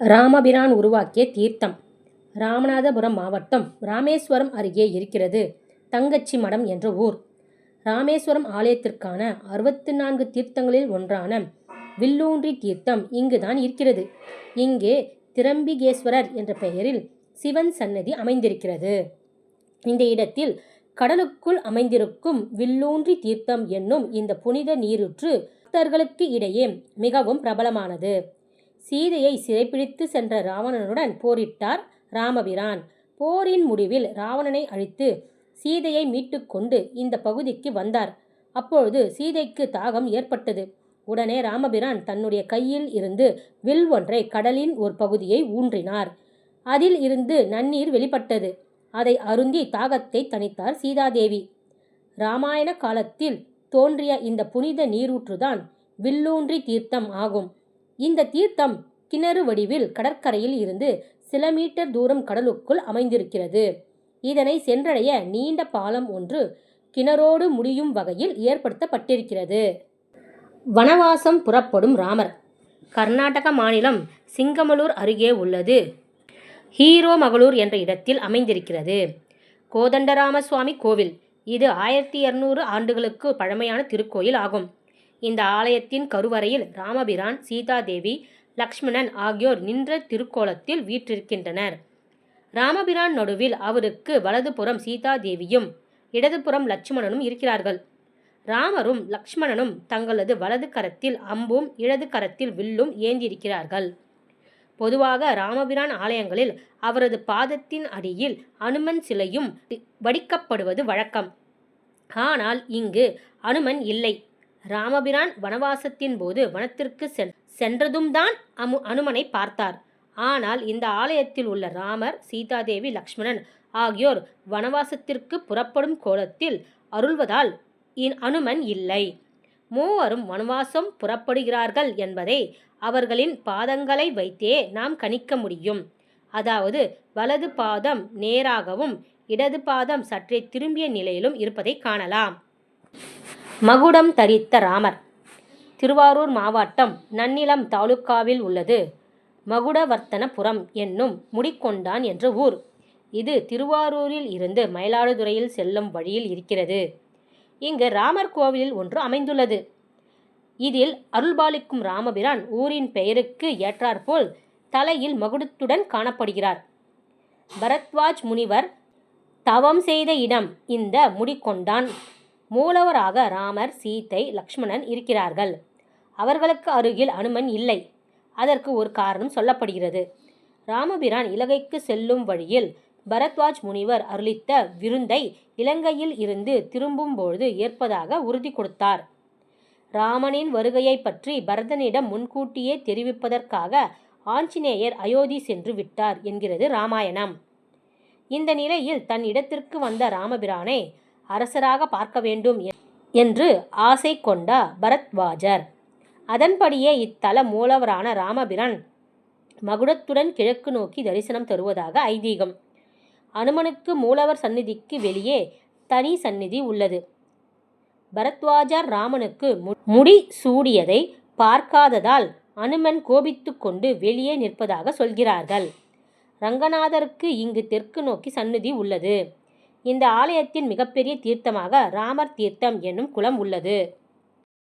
ராமபிரான் உருவாக்கிய தீர்த்தம். ராமநாதபுரம் மாவட்டம் ராமேஸ்வரம் அருகே இருக்கிறது. தங்கச்சி மடம் என்ற ஊர். ராமேஸ்வரம் ஆலயத்திற்கான அறுபத்து நான்கு தீர்த்தங்களில் ஒன்றான வில்லூன்றி தீர்த்தம் இங்குதான் இருக்கிறது. இங்கே திரம்பிகேஸ்வரர் என்ற பெயரில் சிவன் சன்னதி அமைந்திருக்கிறது. இந்த இடத்தில் கடலுக்குள் அமைந்திருக்கும் வில்லூன்றி தீர்த்தம் என்னும் இந்த புனித நீரூற்று பக்தர்களுக்கு இடையே மிகவும் பிரபலமானது. சீதையை சிறைப்பிடித்து சென்ற ராவணனுடன் போரிட்டார் ராமபிரான். போரின் முடிவில் ராவணனை அழித்து சீதையை மீட்டுக்கொண்டு இந்த பகுதிக்கு வந்தார். அப்பொழுது சீதைக்கு தாகம் ஏற்பட்டது. உடனே ராமபிரான் தன்னுடைய கையில் இருந்து வில் ஒன்றை கடலின் ஒரு பகுதியை ஊன்றினார். அதில் இருந்து நன்னீர் வெளிப்பட்டது. அதை அருந்தி தாகத்தை தணித்தார் சீதாதேவி. ராமாயண காலத்தில் தோன்றிய இந்த புனித நீரூற்றுதான் வில்லூன்றி தீர்த்தம் ஆகும். இந்த தீர்த்தம் கிணறு வடிவில் கடற்கரையில் இருந்து சில மீட்டர் தூரம் கடலுக்குள் அமைந்திருக்கிறது. இதனை சென்றடைய நீண்ட பாலம் ஒன்று கிணறோடு முடியும் வகையில் ஏற்படுத்தப்பட்டிருக்கிறது. வனவாசம் புறப்படும் ராமர். கர்நாடக மாநிலம் சிங்கமலூர் அருகே உள்ளது. ஹீரோ மகளூர் என்ற இடத்தில் அமைந்திருக்கிறது. கோதண்டராம சுவாமி கோவில். இது ஆயிரத்தி இருநூறு ஆண்டுகளுக்கு பழமையான திருக்கோயில் ஆகும். இந்த ஆலயத்தின் கருவறையில் ராமபிரான் சீதாதேவி லக்ஷ்மணன் ஆகியோர் நின்ற திருக்கோலத்தில் வீற்றிருக்கின்றனர். ராமபிரான் நடுவில் அவருக்கு வலதுபுறம் சீதாதேவியும் இடதுபுறம் லட்சுமணனும் இருக்கிறார்கள். ராமரும் லக்ஷ்மணனும் தங்களது வலது கரத்தில் அம்பும் இடது கரத்தில் வில்லும் ஏந்தியிருக்கிறார்கள். பொதுவாக ராமபிரான் ஆலயங்களில் அவரது பாதத்தின் அடியில் அனுமன் சிலையும் வடிக்கப்படுவது வழக்கம். ஆனால் இங்கு அனுமன் இல்லை. ராமபிரான் வனவாசத்தின் போது வனத்திற்கு சென் சென்றதும் தான் அமு அனுமனை பார்த்தார். ஆனால் இந்த ஆலயத்தில் உள்ள ராமர் சீதாதேவி லக்ஷ்மணன் ஆகியோர் வனவாசத்திற்கு புறப்படும் கோலத்தில் அருள்வதால் இன் அனுமன் இல்லை. மூவரும் வனவாசம் புறப்படுகிறார்கள் என்பதை அவர்களின் பாதங்களை வைத்தே நாம் கணிக்க முடியும். அதாவது வலது பாதம் நேராகவும் இடது பாதம் சற்றே திரும்பிய நிலையிலும் இருப்பதை காணலாம். மகுடம் தரித்த ராமர். திருவாரூர் மாவட்டம் நன்னிலம் தாலுக்காவில் உள்ளது. மகுடவர்த்தனபுரம் என்னும் முடிக்கொண்டான் என்ற ஊர். இது திருவாரூரில் இருந்து மயிலாடுதுறையில் செல்லும் வழியில் இருக்கிறது. இங்கு ராமர் கோவிலில் ஒன்று அமைந்துள்ளது. இதில் அருள்பாலிக்கும் ராமபிரான் ஊரின் பெயருக்கு ஏற்றாற்போல் தலையில் மகுடத்துடன் காணப்படுகிறார். பரத்வாஜ் முனிவர் தவம் செய்த இடம் இந்த முடிக்கொண்டான். மூலவராக ராமர் சீத்தை லக்ஷ்மணன் இருக்கிறார்கள். அவர்களுக்கு அருகில் அனுமன் இல்லை. அதற்கு ஒரு காரணம் சொல்லப்படுகிறது. ராமபிரான் இலங்கைக்கு செல்லும் வழியில் பரத்வாஜ் முனிவர் அருளித்த விருந்தை இலங்கையில் இருந்து திரும்பும்போது ஏற்பதாக உறுதி கொடுத்தார். ராமனின் வருகையை பற்றி பரதனிடம் முன்கூட்டியே தெரிவிப்பதற்காக ஆஞ்சநேயர் அயோத்தி சென்று விட்டார் என்கிறது ராமாயணம். இந்த நிலையில் தன் இடத்திற்கு வந்த ராமபிரானை அரசராக பார்க்க வேண்டும் என்று ஆசை கொண்ட பரத்வாஜர். அதன்படியே இத்தல மூலவரான ராமபிரான் மகுடத்துடன் கிழக்கு நோக்கி தரிசனம் தருவதாக ஐதீகம். அனுமனுக்கு மூலவர் சந்நிதிக்கு வெளியே தனி சந்நிதி உள்ளது. பரத்வாஜர் ராமனுக்கு முடி சூடியதை பார்க்காததால் அனுமன் கோபித்து கொண்டு வெளியே நிற்பதாக சொல்கிறார்கள். ரங்கநாதருக்கு இங்கு தெற்கு நோக்கி சந்நிதி உள்ளது. இந்த ஆலயத்தின் மிகப்பெரிய தீர்த்தமாக ராமர் தீர்த்தம் என்னும் குளம் உள்ளது.